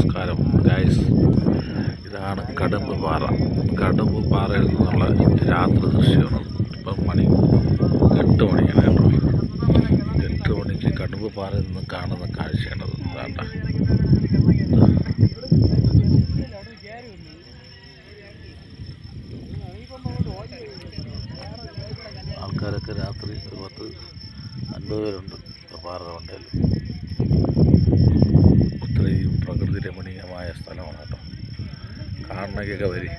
നമസ്കാരം ഗൈസ് ഇതാണ് കടുമ്പ് പാറ. കടുമ്പ് പാറയിൽ നിന്നുള്ള രാത്രി ദൃശ്യമാണ്. ഇപ്പം മണി എട്ട് മണിയാണ് കേട്ടോ. എട്ട് മണിക്ക് കടുമ്പ് പാറയിൽ നിന്ന് കാണുന്ന കാഴ്ചയാണ് വേണ്ട ആൾക്കാരൊക്കെ രാത്രി പത്ത് അൻപത് പേരുണ്ട് പാറ കൊണ്ടയിൽ കാണണമെങ്കിലൊക്കെ വരും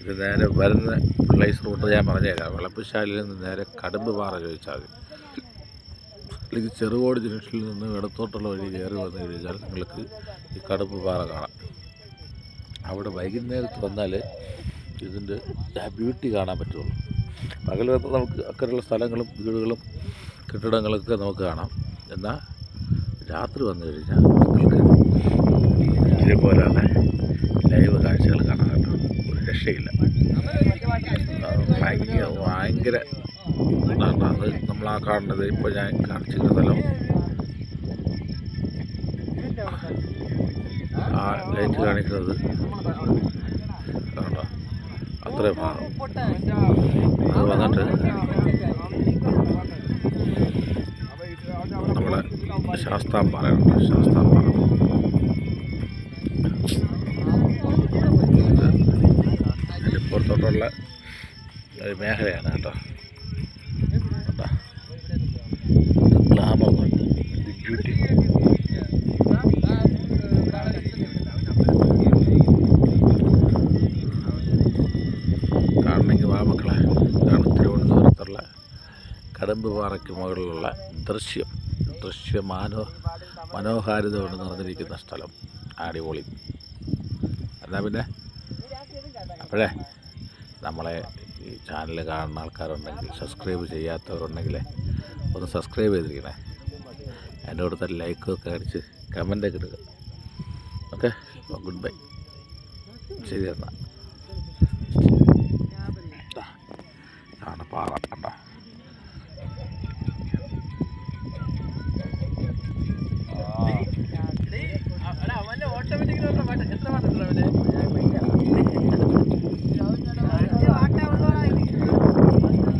ഇത് നേരെ വരുന്ന പ്ലേസ് റൂട്ട് ഞാൻ പറഞ്ഞുതരാം. വെളപ്പശാലയിൽ നിന്ന് നേരെ കടുമ്പ് പാറ ചോദിച്ചാൽ മതി. അല്ലെങ്കിൽ ചെറുകോട് ജംഗ്ഷനിൽ നിന്ന് ഇടത്തോട്ടുള്ള വഴി കയറി വന്നു കഴിഞ്ഞാൽ നിങ്ങൾക്ക് ഈ കടുമ്പ് പാറ കാണാം. അവിടെ വൈകുന്നേരത്ത് വന്നാൽ ഇതിന്റെ ബ്യൂട്ടി കാണാൻ പറ്റുള്ളൂ. പകൽ വന്ന് നമുക്ക് അക്കരെയുള്ള സ്ഥലങ്ങളും വീടുകളും കെട്ടിടങ്ങളൊക്കെ നമുക്ക് കാണാം. എന്നാൽ രാത്രി വന്നു കഴിഞ്ഞാൽ നിങ്ങൾക്ക് ഇതേപോലെയുള്ള ലൈവ് കാഴ്ചകൾ ഒരു രക്ഷയില്ല. ഭയങ്കര ഭയങ്കര അത് നമ്മൾ ആ കാണുന്നത്. ഇപ്പോൾ ഞാൻ കാണിച്ചിരുന്ന സ്ഥലം. ആ ലൈറ്റ് കാണിക്കുന്നത്. കണ്ടോ? അത്രയും ഭാഗം. അത് വന്നിട്ട് നമ്മുടെ ശാസ്താംപാറയുണ്ട് ശാസ്താംപാറ ഇതിന്റെ പുറത്തോട്ടുള്ള ഒരു മേഖലയാണ് കേട്ടോ. കാണണമെങ്കിൽ വാ മക്കളെ. ഇതാണ് തിരുവനന്തപുരത്തുള്ള കടമ്പ് പാറയ്ക്ക് മുകളിലുള്ള ദൃശ്യം. ദൃശ്യ മനോ മനോഹാരിത കൊണ്ട് നിറഞ്ഞിരിക്കുന്ന സ്ഥലം. അടിപൊളി. എന്നാൽ പിന്നെ? അപ്പോഴേ നമ്മളെ ഈ ചാനൽ കാണുന്ന ആൾക്കാരുണ്ടെങ്കിൽ സബ്സ്ക്രൈബ് ചെയ്യാത്തവരുണ്ടെങ്കിൽ ഒന്ന് സബ്സ്ക്രൈബ് ചെയ്തിരിക്കണേ. എന്റെ അടുത്ത ലൈക്കൊക്കെ അടിച്ച് കമന്റൊക്കെ ഇടുക. ഓക്കെ ഗുഡ് ബൈ ശരി എന്നാൽ പാറ കണ്ടോ